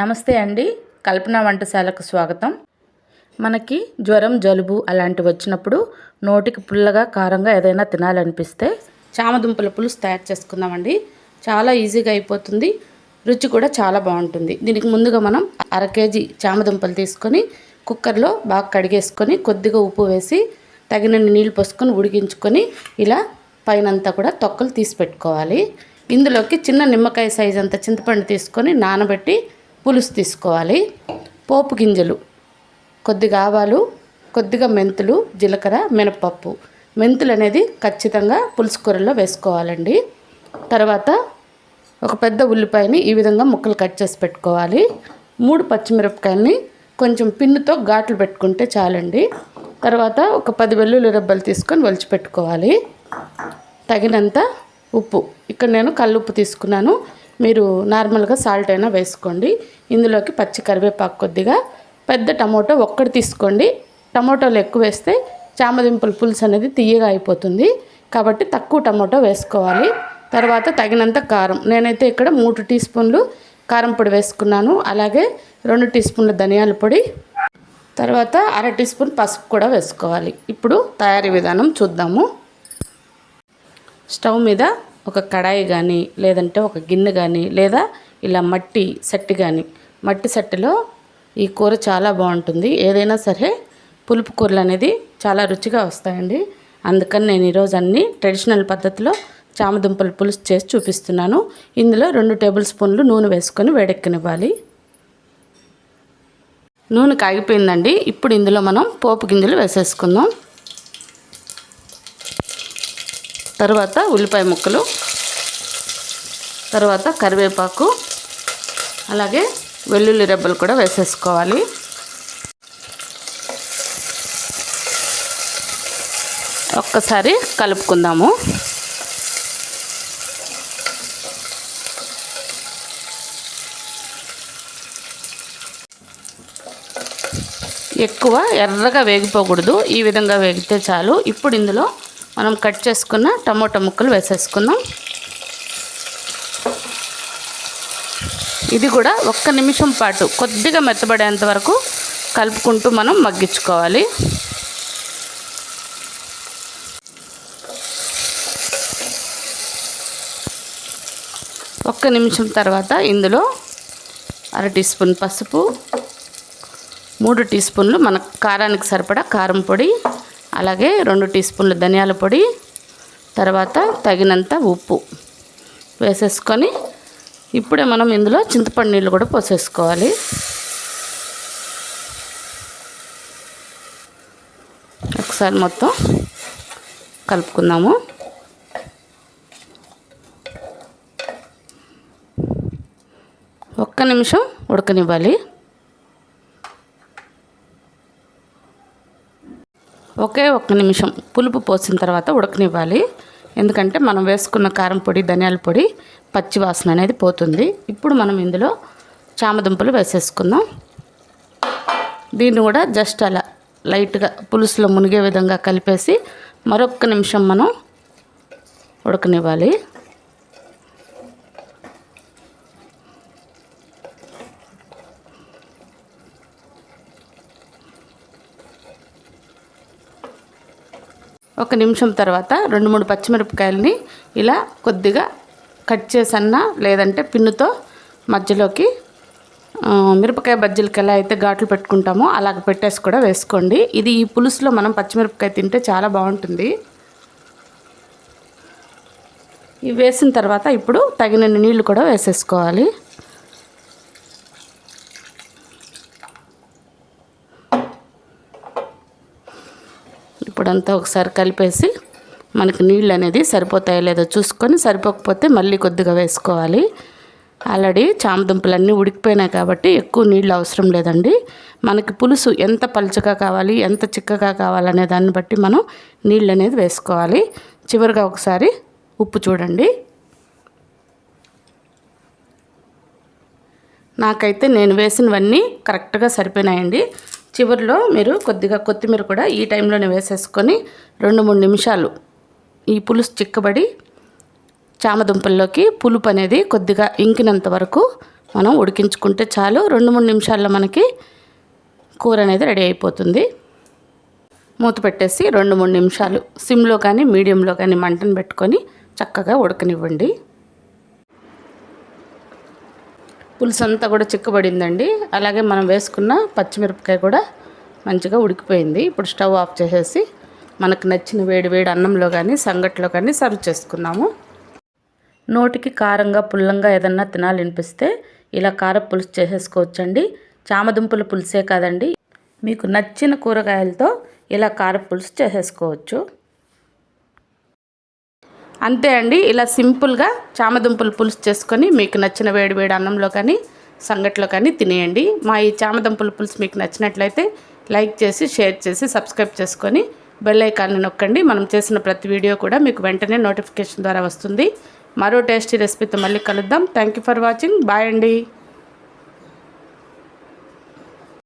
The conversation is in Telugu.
నమస్తే అండి. కల్పన వంటశాలకు స్వాగతం. మనకి జ్వరం జలుబు అలాంటివి వచ్చినప్పుడు నోటికి పుల్లగా కారంగా ఏదైనా తినాలనిపిస్తే చామదుంపల పులుసు తయారు చేసుకుందామండి. చాలా ఈజీగా అయిపోతుంది. రుచి కూడా చాలా బాగుంటుంది. దీనికి ముందుగా మనం అర కేజీ చామదుంపలు తీసుకొని కుక్కర్లో బాగా కడిగేసుకొని కొద్దిగా ఉప్పు వేసి తగినన్ని నీళ్ళు పోసుకొని ఉడికించుకొని ఇలా పైనంతా కూడా తొక్కలు తీసి పెట్టుకోవాలి. ఇందులోకి చిన్న నిమ్మకాయ సైజ్ అంత చింతపండు తీసుకొని నానబెట్టి పులుసు తీసుకోవాలి. పోపు గింజలు కొద్దిగా ఆవాలు కొద్దిగా మెంతులు జీలకర్ర మినపప్పు. మెంతులు అనేది ఖచ్చితంగా పులుసు కూరల్లో వేసుకోవాలండి. తర్వాత ఒక పెద్ద ఉల్లిపాయని ఈ విధంగా ముక్కలు కట్ చేసి పెట్టుకోవాలి. మూడు పచ్చిమిరపకాయలని కొంచెం పిన్నుతో ఘాట్లు పెట్టుకుంటే చాలండి. తర్వాత ఒక పది వెల్లుల్లి రెబ్బలు తీసుకొని ఒలిచిపెట్టుకోవాలి తగినంత ఉప్పు. ఇక్కడ నేను కల్లుప్పు తీసుకున్నాను. మీరు నార్మల్గా సాల్ట్ అయినా వేసుకోండి. ఇందులోకి పచ్చి కరివేపాకు కొద్దిగా పెద్ద టమోటో ఒక్కటి తీసుకోండి. టమోటాలు ఎక్కువ వేస్తే చామదింపుల పులుసు అనేది తీయగా అయిపోతుంది. కాబట్టి తక్కువ టమోటో వేసుకోవాలి. తర్వాత తగినంత కారం నేనైతే ఇక్కడ మూడు టీ స్పూన్లు కారం పొడి వేసుకున్నాను. అలాగే రెండు టీ స్పూన్ల ధనియాల పొడి తర్వాత అర టీ స్పూన్ పసుపు కూడా వేసుకోవాలి. ఇప్పుడు తయారీ విధానం చూద్దాము. స్టవ్ మీద ఒక కడాయి కానీ లేదంటే ఒక గిన్నె కానీ లేదా ఇలా మట్టి సట్టి కానీ మట్టి సెట్టులో ఈ కూర చాలా బాగుంటుంది. ఏదైనా సరే పులుపు కూరలు అనేది చాలా రుచిగా వస్తాయండి. అందుకని నేను ఈరోజు అన్ని ట్రెడిషనల్ పద్ధతిలో చామదుంపలు పులుసు చేసి చూపిస్తున్నాను. ఇందులో రెండు టేబుల్ స్పూన్లు నూనె వేసుకొని వేడెక్కనివ్వాలి. నూనె కాగిపోయిందండి. ఇప్పుడు ఇందులో మనం పోపు గింజలు వేసేసుకుందాం. తర్వాత ఉల్లిపాయ ముక్కలు తర్వాత కరివేపాకు అలాగే వెల్లుల్లి రెబ్బలు కూడా వేసేసుకోవాలి. ఒక్కసారి కలుపుకుందాము. ఎక్కువ ఎర్రగా వేగిపోకూడదు ఈ విధంగా వేగితే చాలు. ఇప్పుడు ఇందులో మనం కట్ చేసుకున్న టమోటా ముక్కలు వేసేసుకుందాం. ఇది కూడా ఒక్క నిమిషం పాటు కొద్దిగా మెత్తబడేంత వరకు కలుపుకుంటూ మనం మగ్గించుకోవాలి. ఒక్క నిమిషం తర్వాత ఇందులో అర టీ స్పూన్ పసుపు మూడు టీ స్పూన్లు మన కారానికి సరిపడా కారం పొడి అలాగే రెండు టీ స్పూన్లు ధనియాల పొడి తర్వాత తగినంత ఉప్పు వేసేసుకొని ఇప్పుడే మనం ఇందులో చింతపండు నీళ్ళు కూడా పోసేసుకోవాలి. ఒకసారి మొత్తం కలుపుకుందాము. ఒక్క నిమిషం ఉడకనివ్వాలి. ఒకే ఒక్క నిమిషం పులుపు పోసిన తర్వాత ఉడకనివ్వాలి. ఎందుకంటే మనం వేసుకున్న కారం పొడి ధనియాల పొడి పచ్చి వాసన అనేది పోతుంది. ఇప్పుడు మనం ఇందులో చామదుంపలు వేసేసుకుందాం. దీన్ని కూడా జస్ట్ అలా లైట్గా పులుసులో మునిగే విధంగా కలిపేసి మరొక్క నిమిషం మనం ఉడకనివ్వాలి. ఒక నిమిషం తర్వాత రెండు మూడు పచ్చిమిరపకాయలని ఇలా కొద్దిగా కట్ చేసన్నా లేదంటే పిన్నుతో మధ్యలోకి మిరపకాయ బజ్జీలకి ఎలా అయితే ఘాట్లు పెట్టుకుంటామో అలాగ పెట్టేసి కూడా వేసుకోండి. ఇది ఈ పులుసులో మనం పచ్చిమిరపకాయ తింటే చాలా బాగుంటుంది. ఇవి వేసిన తర్వాత ఇప్పుడు తగినన్ని నీళ్ళు కూడా వేసేసుకోవాలి. ఇప్పుడంతా ఒకసారి కలిపేసి మనకి నీళ్ళు అనేది సరిపోతాయో లేదో చూసుకొని సరిపోకపోతే మళ్ళీ కొద్దిగా వేసుకోవాలి. ఆల్రెడీ చామదుంపలన్నీ ఉడికిపోయినాయి కాబట్టి ఎక్కువ నీళ్ళు అవసరం లేదండి. మనకి పులుసు ఎంత పలుచగా కావాలి ఎంత చిక్కగా కావాలనే దాన్ని బట్టి మనం నీళ్ళు అనేది వేసుకోవాలి. చివరిగా ఒకసారి ఉప్పు చూడండి. నాకైతే నేను వేసినవన్నీ కరెక్ట్గా సరిపోయినాయండి. చివరిలో మీరు కొద్దిగా కొత్తిమీర కూడా ఈ టైంలోనే వేసేసుకొని రెండు మూడు నిమిషాలు ఈ పులుసు చిక్కబడి చామదుంపల్లోకి పులుపు అనేది కొద్దిగా ఇంకినంత వరకు మనం ఉడికించుకుంటే చాలు. రెండు మూడు నిమిషాల్లో మనకి కూర అనేది రెడీ అయిపోతుంది. మూత పెట్టేసి రెండు మూడు నిమిషాలు సిమ్లో కానీ మీడియంలో కానీ మంటను పెట్టుకొని చక్కగా ఉడకనివ్వండి. పులుసు అంతా కూడా చిక్కబడిందండి. అలాగే మనం వేసుకున్న పచ్చిమిరపకాయ కూడా మంచిగా ఉడికిపోయింది. ఇప్పుడు స్టవ్ ఆఫ్ చేసేసి మనకు నచ్చిన వేడి వేడి అన్నంలో కానీ సంగట్లో కానీ సర్వ్ చేసుకున్నాము. నోటికి కారంగా పుల్లంగా ఏదన్నా తినాలనిపిస్తే ఇలా కార పులుసు చేసేసుకోవచ్చండి. చామదుంపల పులుసే కాదండి. మీకు నచ్చిన కూరగాయలతో ఇలా కార పులుసు చేసేసుకోవచ్చు. అంతే అండి. ఇలా సింపుల్గా చామదుంపల పులుసు చేసుకొని మీకు నచ్చిన వేడి వేడి అన్నంలో కానీ సంగట్లో కానీ తినేయండి. మా ఈ చామదుంపల పులుసు మీకు నచ్చినట్లయితే లైక్ చేసి షేర్ చేసి సబ్స్క్రైబ్ చేసుకొని బెల్ ఐకాన్ని నొక్కండి. మనం చేసిన ప్రతి వీడియో కూడా మీకు వెంటనే నోటిఫికేషన్ ద్వారా వస్తుంది. మరో టేస్టీ రెసిపీతో మళ్ళీ కలుద్దాం. Thank you for watching. Bye అండి.